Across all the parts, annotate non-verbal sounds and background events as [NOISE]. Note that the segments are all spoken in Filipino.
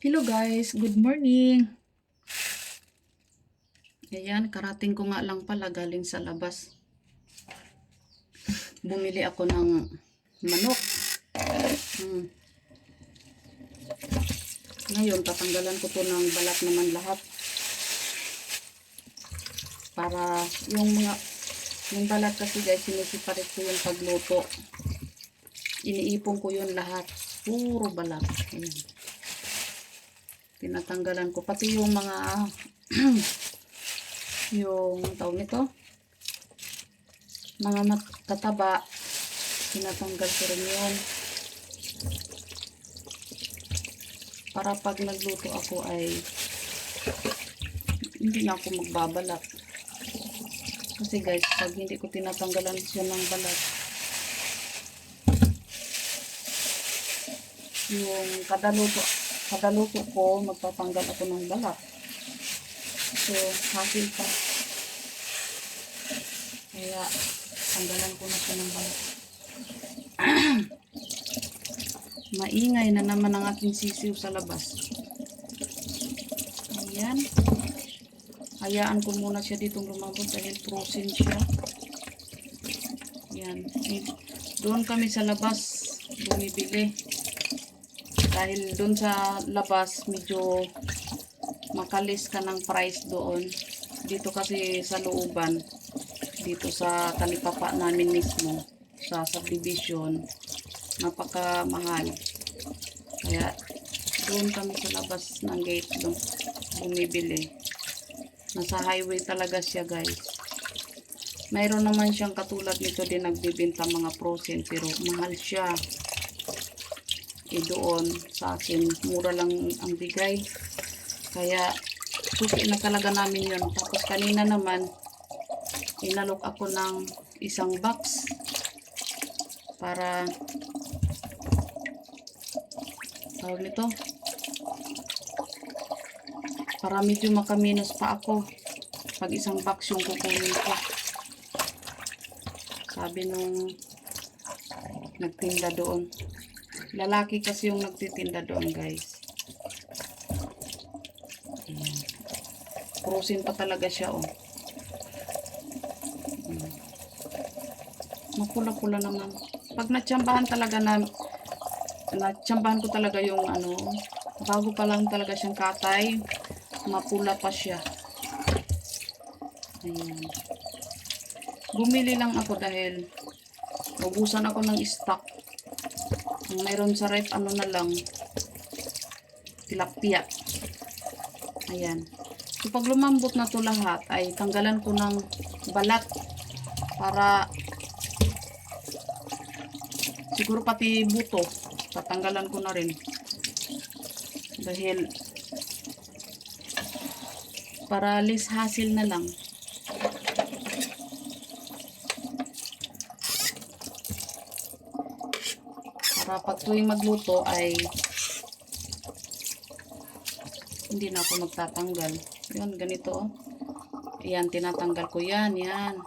Hello guys, good morning. Ayan, karating ko nga lang pala galing sa labas. Bumili ako ng manok. Hmm. Ngayon, tatanggalan ko to ng balat naman lahat. Para yung mga yung balat kasi guys, sinisiparit ko yung pagluto. Iniipon ko yun lahat. Puro balat. Ayan tinatanggalan ko. Pati yung mga [CLEARS THROAT] yung tawag nito? Mga matataba tinatanggal ko rin yun. Para pag nagluto ako ay hindi na ako magbabalat. Kasi guys pag hindi ko tinatanggalan siya ng balat yung kada luto kada luto ko, magtatanggal ako ng balat. So, hasil pa. Kaya, tanggalan ko na siya ng balat. [CLEARS THROAT] Maingay na naman ang aking sisiw sa labas. Ayan. Hayaan ko muna siya ditong lumabot dahil frozen siya. Ayan. Doon kami sa labas bumibili dahil doon sa labas medyo makalis ka ng price doon. Dito kasi sa looban dito sa kalipapa namin mismo sa subdivision napaka mahal kaya doon kami sa labas ng gate doon bumibili. Nasa highway talaga siya guys. Mayroon naman siyang katulad nito din nagbibenta mga frozen pero mahal siya eh doon. Sa akin mura lang ang bigay. Kaya suki na talaga namin yun. Tapos kanina naman inalok ako ng isang box para tawag nito? Para medyo makaminos pa ako. Pag isang box yung kukunin ko. Sabi nung nagtinda doon Lalaki kasi yung nagtitinda doon, guys. Ayan. Frozen pa talaga siya, oh. Mapula-pula naman. Pag natsambahan talaga na natsambahan ko talaga yung ano, bago pa lang talaga siyang katay, mapula pa siya. Ayan. Bumili lang ako dahil ubusan ako ng stock. Ang mayroon sa rep, ano na lang, tilapia. Ayan. So, pag lumambot na to lahat, ay tanggalan ko ng balat para siguro pati buto, tatanggalan ko na rin. Dahil para less hassle na lang. Pag tuwing magluto ay hindi na ako magtatanggal. Yun, ganito. oh. Yan, tinatanggal ko yan, yan.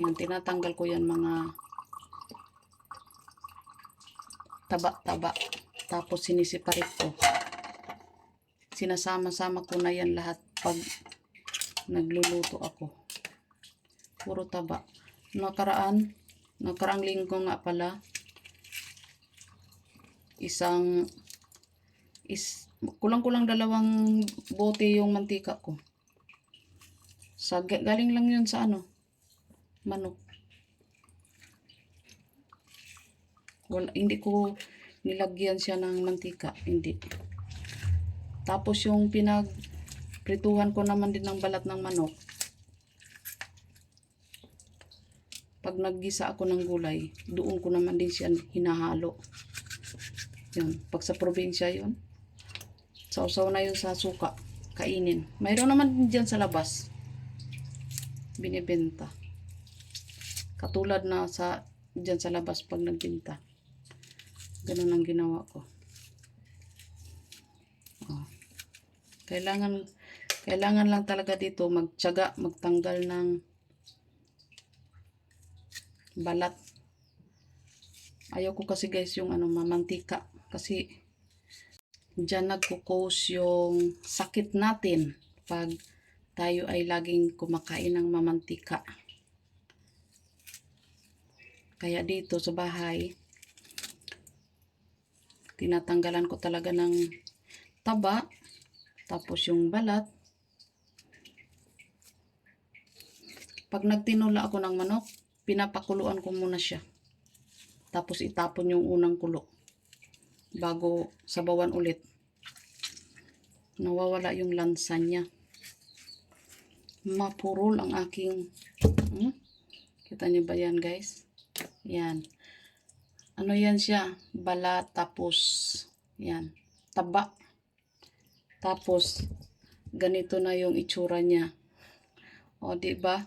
Yan, tinatanggal ko yan mga taba-taba. Tapos sinisiparit ko. Sinasama-sama ko na yan lahat pag nagluluto ako. Puro taba. Nakaraan, nakaraang linggo nga pala, isang is kulang-kulang dalawang bote yung mantika ko. Sa ga- galing lang yun sa ano, manok. Wala, hindi ko nilagyan siya ng mantika, hindi. Tapos yung pinagprituhan ko naman din ng balat ng manok. Pag naggisa ako ng gulay, doon ko naman din siya hinahalo. Yun. Pag sa probinsya yun. Sausaw na yun sa suka. Kainin. Mayroon naman dyan sa labas. Binibenta. Katulad na sa dyan sa labas pag nagbenta. Ganun ang ginawa ko. Oh. Kailangan kailangan lang talaga dito magtiyaga, magtanggal ng balat. Ayaw ko kasi guys yung ano mamantika kasi Diyan nagkukos yung sakit natin pag tayo ay laging kumakain ng mamantika. Kaya dito sa bahay, tinatanggalan ko talaga ng taba, tapos yung balat. Pag nagtinula ako ng manok, pinapakuluan ko muna siya. Tapos itapon yung unang kulo bago sabawan ulit. Nawawala yung lansa niya. Mapurol ang aking hmm? Kita niyo ba yan guys? Yan. Ano yan siya? Balat tapos yan. Taba. Tapos ganito na yung itsura niya. O di ba?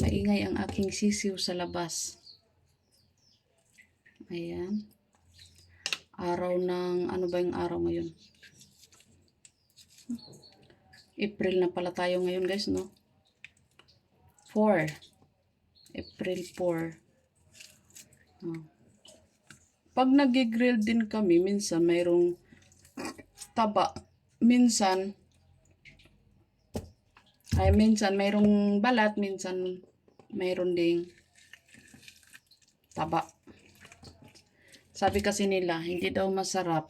Maingay ang aking sisiw sa labas. Ayan. Araw ng, ano ba yung araw ngayon? April na pala tayo ngayon guys, no? 4. April 4. Oh. Pag nag-grill din kami, minsan mayroong taba. Minsan, ay minsan mayroong balat, minsan mayroon ding taba. Sabi kasi nila, hindi daw masarap.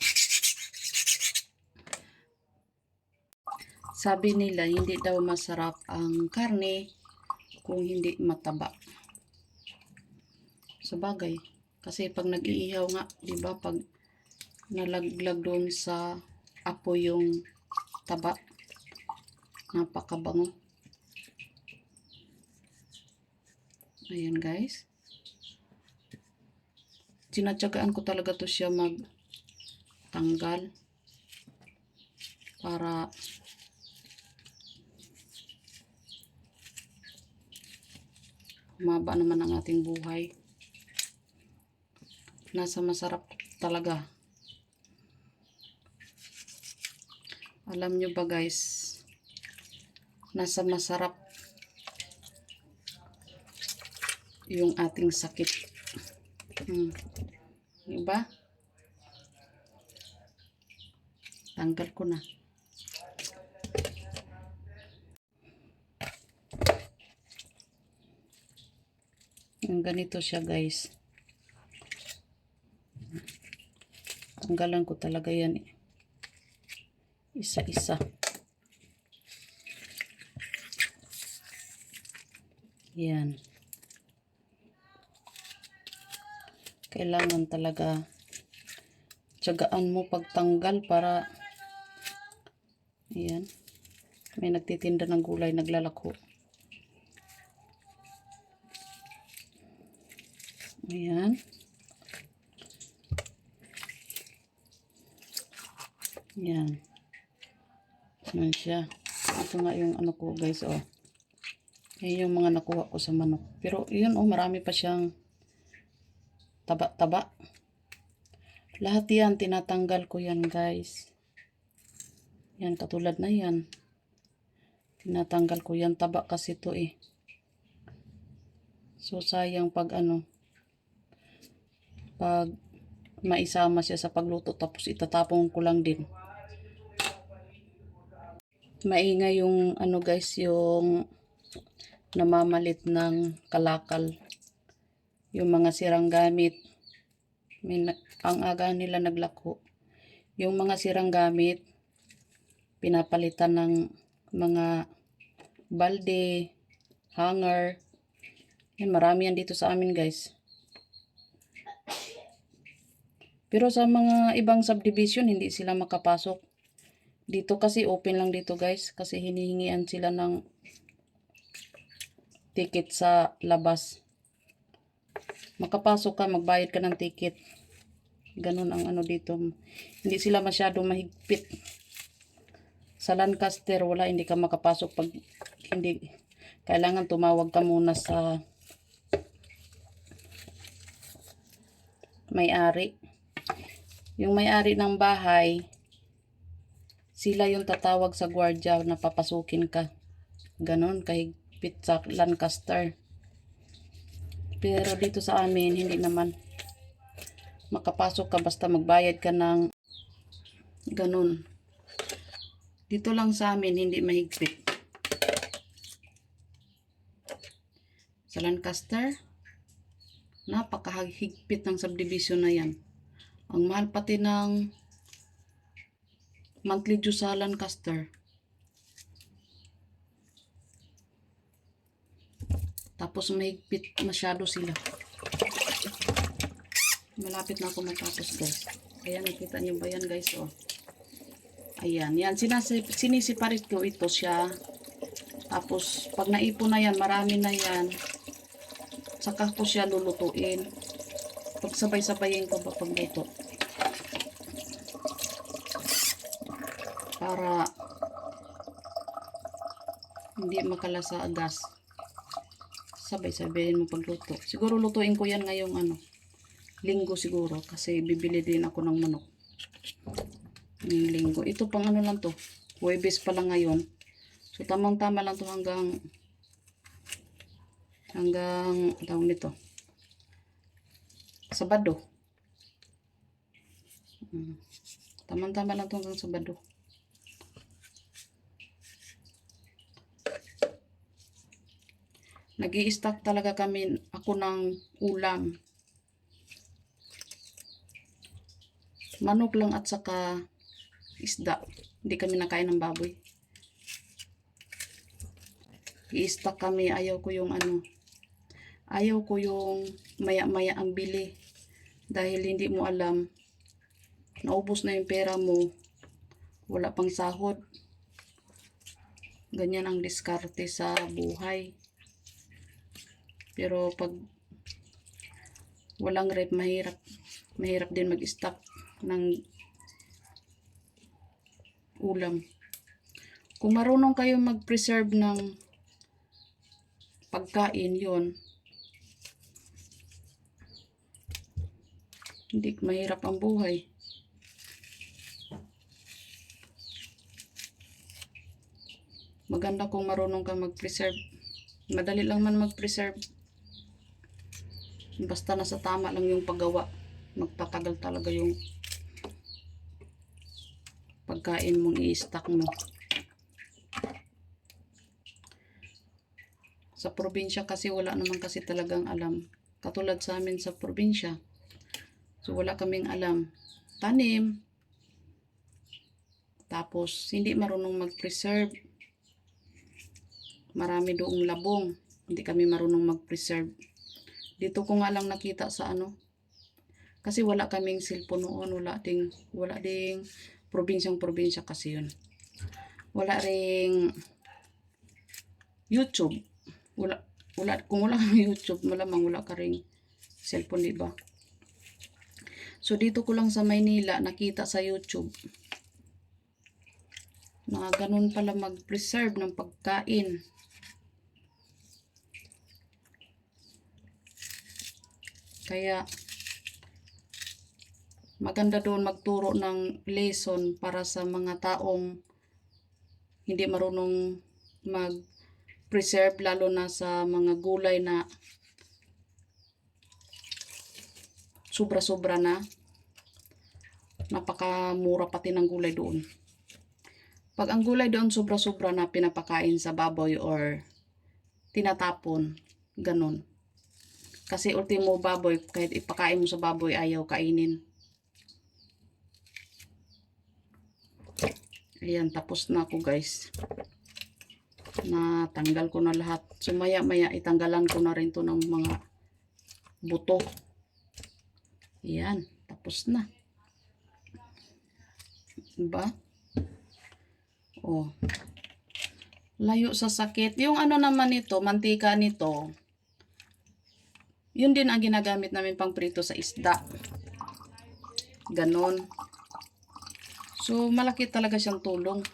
Sabi nila, hindi daw masarap ang karne kung hindi mataba. Sa bagay, kasi pag nag-iihaw nga, di ba, pag nalaglag doon sa apo yung taba, napakabango. Ayan guys tinatsagaan ko talaga to siya mag tanggal para humaba naman ang ating buhay. Nasa masarap talaga. Alam nyo ba guys nasa masarap yung ating sakit. Hmm. Diba? Tanggal ko na. Yung ganito siya guys. Tanggalan ko talaga yan eh. Isa-isa. Yan. Kailangan talaga tiyagaan mo pagtanggal para ayan may nagtitinda ng gulay naglalako. Ayan. Ayan. Ayan siya. Ito nga yung ano ko guys oh. Ayan yung mga nakuha ko sa manok. Pero yun oh marami pa siyang taba-taba. Lahat yan, tinatanggal ko yan guys. Yan, katulad na yan. Tinatanggal ko yan, taba kasi to eh. So, sayang pag ano, pag maisama siya sa pagluto tapos itatapon ko lang din. Maingay yung ano guys, yung namamalit ng kalakal yung mga sirang gamit. Ang aga nila naglako. Yung mga sirang gamit, pinapalitan ng mga balde, hanger. Yan, marami yan dito sa amin guys. Pero sa mga ibang subdivision, hindi sila makapasok. Dito kasi open lang dito guys. Kasi hinihingian sila ng ticket sa labas makapasok ka, magbayad ka ng ticket. Ganun ang ano dito. Hindi sila masyado mahigpit. Sa Lancaster, wala, hindi ka makapasok pag hindi, kailangan tumawag ka muna sa may-ari. Yung may-ari ng bahay, sila yung tatawag sa gwardiya na papasukin ka. Ganon, kahigpit sa Lancaster. Pero dito sa amin, hindi naman. makapasok ka basta magbayad ka ng ganun. Dito lang sa amin, hindi mahigpit. Sa Lancaster, napakahigpit ng subdivision na yan. Ang mahal pati ng monthly due sa Lancaster. Tapos mahigpit masyado sila. Malapit na ako matapos guys. Ayan, nakita niyo ba yan guys? Oh. Ayan, yan. Sinasi, sinisiparit ko ito siya. Tapos, pag naipon na yan, marami na yan. Saka ko siya lulutuin. Pag sabay-sabayin ko ba pagluto. Para hindi makalasa agas. Sabay-sabayin mo pagluto. Siguro lutuin ko yan ngayong ano, linggo siguro. Kasi bibili din ako ng manok. Ngayong linggo. Ito pang ano lang to. Huwebes pa lang ngayon. So, tamang-tama lang to hanggang hanggang tawag nito. Sabado. Mm. Tamang-tama lang to hanggang Sabado. Nag stock talaga kami ako ng ulam. Manok lang at saka isda. Hindi kami nakain ng baboy. I-stock kami. Ayaw ko yung ano. Ayaw ko yung maya-maya ang bili. Dahil hindi mo alam. Naubos na yung pera mo. Wala pang sahod. Ganyan ang diskarte sa buhay. Pero pag walang rep, mahirap. Mahirap din mag-stock ng ulam. Kung marunong kayo mag-preserve ng pagkain, yon Hindi mahirap ang buhay. Maganda kung marunong ka mag-preserve. Madali lang man mag-preserve. Basta nasa tama lang yung paggawa. Magtatagal talaga yung pagkain mong i-stack mo. Sa probinsya kasi wala naman kasi talagang alam. Katulad sa amin sa probinsya. So wala kaming alam. Tanim. Tapos hindi marunong mag-preserve. Marami doong labong. Hindi kami marunong mag-preserve. Dito ko nga lang nakita sa ano. Kasi wala kaming cellphone noon. Wala ding, wala ding probinsyang probinsya kasi yun. Wala ring YouTube. Wala, wala, kung wala kang [LAUGHS] YouTube, malamang wala ka ring cellphone, di ba? So, dito ko lang sa Maynila, nakita sa YouTube na ganun pala mag-preserve ng pagkain. Kaya, maganda doon magturo ng lesson para sa mga taong hindi marunong mag-preserve lalo na sa mga gulay na sobra-sobra na. Napakamura pati ng gulay doon. Pag ang gulay doon sobra-sobra na pinapakain sa baboy or tinatapon ganun kasi ultimo baboy kahit ipakain mo sa baboy ayaw kainin Ayan, tapos na ako guys. Na tanggal ko na lahat. So maya maya itanggalan ko na rin to ng mga buto. Ayan, tapos na. Diba? Oh. Layo sa sakit. Yung ano naman nito, mantika nito, yun din ang ginagamit namin pang prito sa isda. Ganon. So, malaki talaga siyang tulong.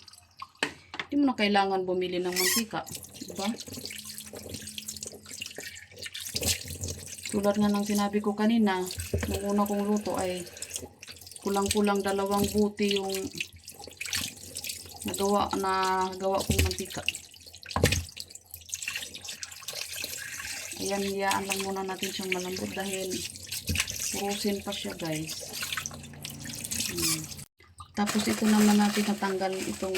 Hindi mo na kailangan bumili ng mantika. Diba? Tulad nga ng sinabi ko kanina, nung una kong luto ay kulang-kulang dalawang buti yung nagawa na gawa kong mantika. Ayan, hiyaan lang muna natin siyang malambot dahil frozen pa siya guys. Hmm. Tapos ito naman natin natanggal itong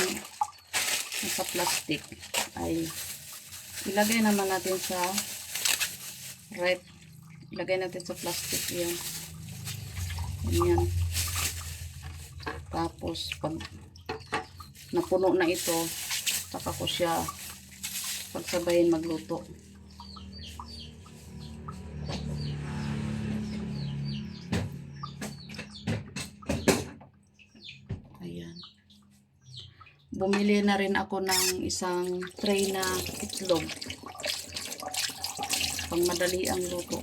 sa plastic ay ilagay naman natin sa rep. Ilagay natin sa plastic yan. Yan. Tapos pag napuno na ito, saka ko siya pagsabayin magluto. Bumili na rin ako ng isang tray na itlog. Pang madali ang luto.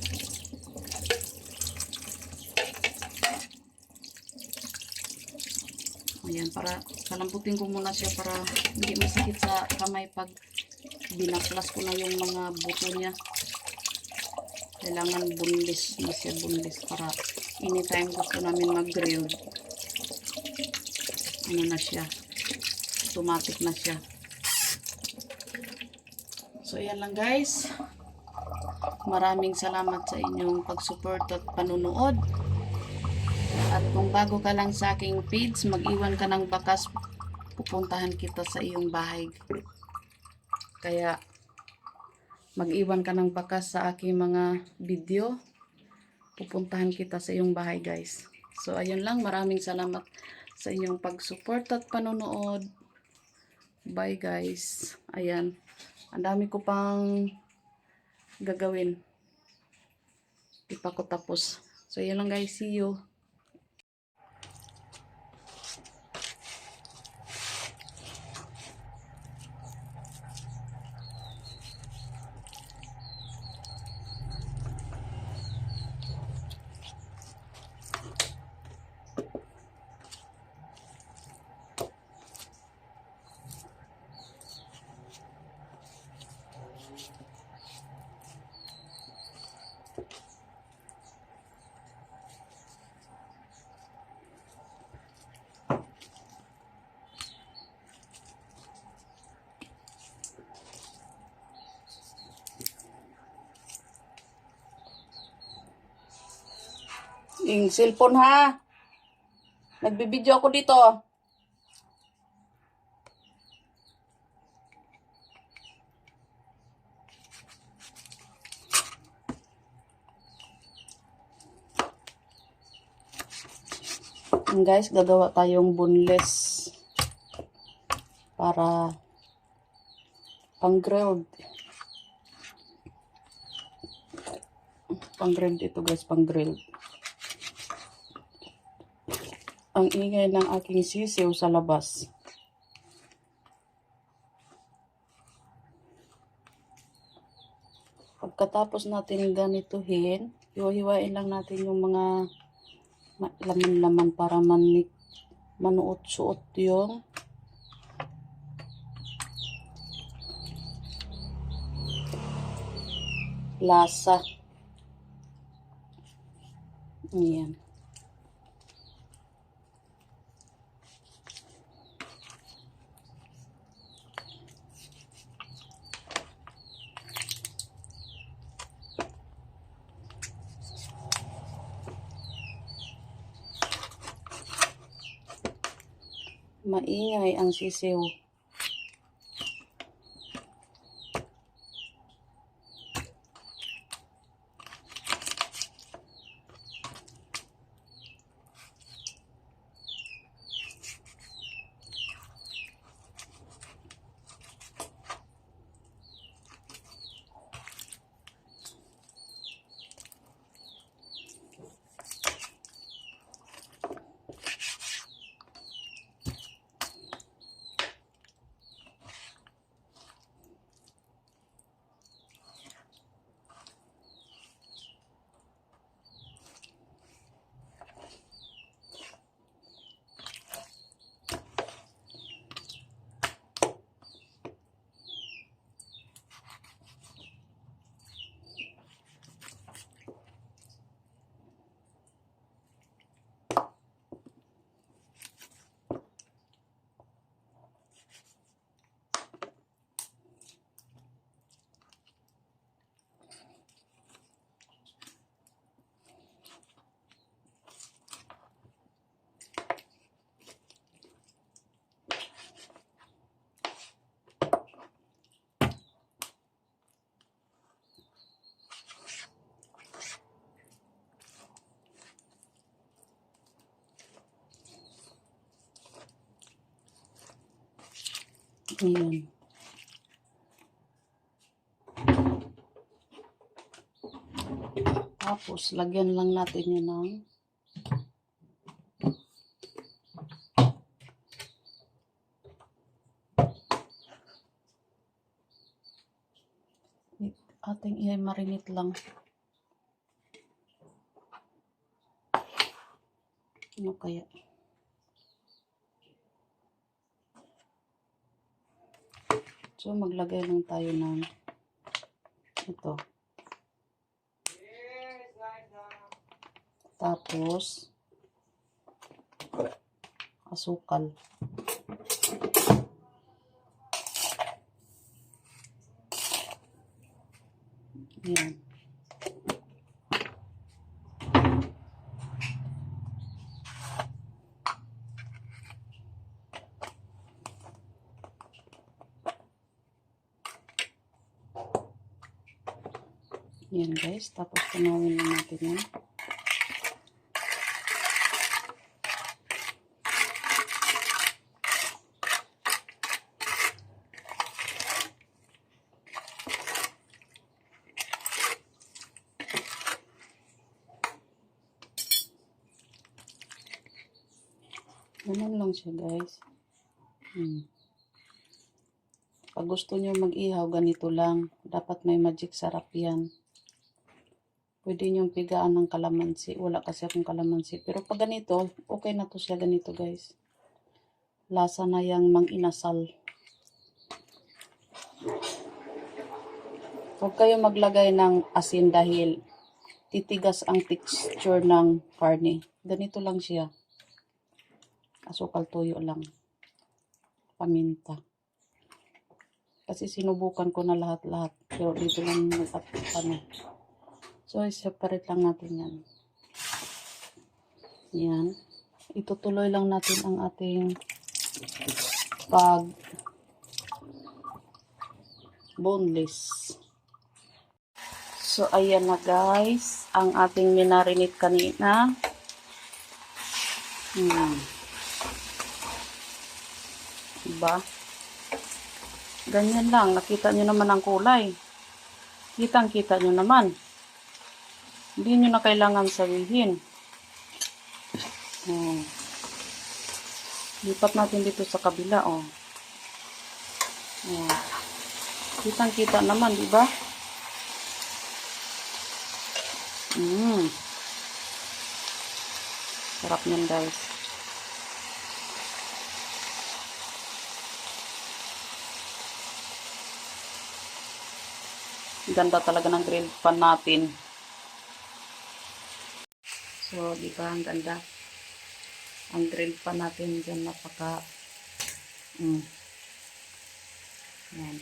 Ayan, para kalambutin ko muna siya para hindi masakit sa kamay pag binaklas ko na yung mga buto niya. Kailangan bunlis na siya, bunlis para anytime gusto namin mag-grill. Ano na siya, automatic na siya. So, ayan lang guys. Maraming salamat sa inyong pag-support at panunood. At kung bago ka lang sa aking page, mag-iwan ka ng bakas, pupuntahan kita sa iyong bahay. Kaya, mag-iwan ka ng bakas sa aking mga video, pupuntahan kita sa iyong bahay guys. So, ayun lang. Maraming salamat sa inyong pag-support at panonood. Bye guys. Ayan. Ang dami ko pang gagawin. Di ko tapos. So, yun lang guys. See you. Yung cellphone ha. Nagbibideo ako dito. Yan guys, gagawa tayong boneless para pang grilled. Pang grilled ito guys, pang grilled ang ingay ng aking sisiw sa labas. Pagkatapos natin ganituhin, hiwa-hiwain lang natin yung mga ma- laman-laman para manik manuot-suot yung lasa. Ayan. Maingay ang sisiw. Ayan. Tapos, lagyan lang natin yun ng ating i-marinate lang. Ano kaya? So, maglagay lang tayo ng ito. Tapos, asukal. Yan. Yan guys, tapos tunawin na natin yan. Ganun lang siya guys. Hmm. Pag gusto nyo mag-ihaw, ganito lang. Dapat may magic sarap yan. Pwede nyo pigaan ng kalamansi. Wala kasi akong kalamansi. Pero pag ganito, okay na to siya ganito guys. Lasa na yung mang inasal. Huwag kayo maglagay ng asin dahil titigas ang texture ng karne. Ganito lang siya. Asukal toyo lang. Paminta. Kasi sinubukan ko na lahat-lahat. Pero dito lang nag ano. So, separate lang natin yan. Yan. Itutuloy lang natin ang ating pag boneless. So, ayan na guys. Ang ating minarinate kanina. Hmm. Diba? Ganyan lang. Nakita nyo naman ang kulay. Kitang-kita nyo naman. Hindi nyo na kailangan sabihin. Oh. Lipat natin dito sa kabila, oh. Oh. Kitang-kita naman, di ba? Mm. Sarap niyan, guys. Ganda talaga ng grill pan natin. So, di ba, ang ganda. Ang grill pan natin dyan, napaka, mm. Yan.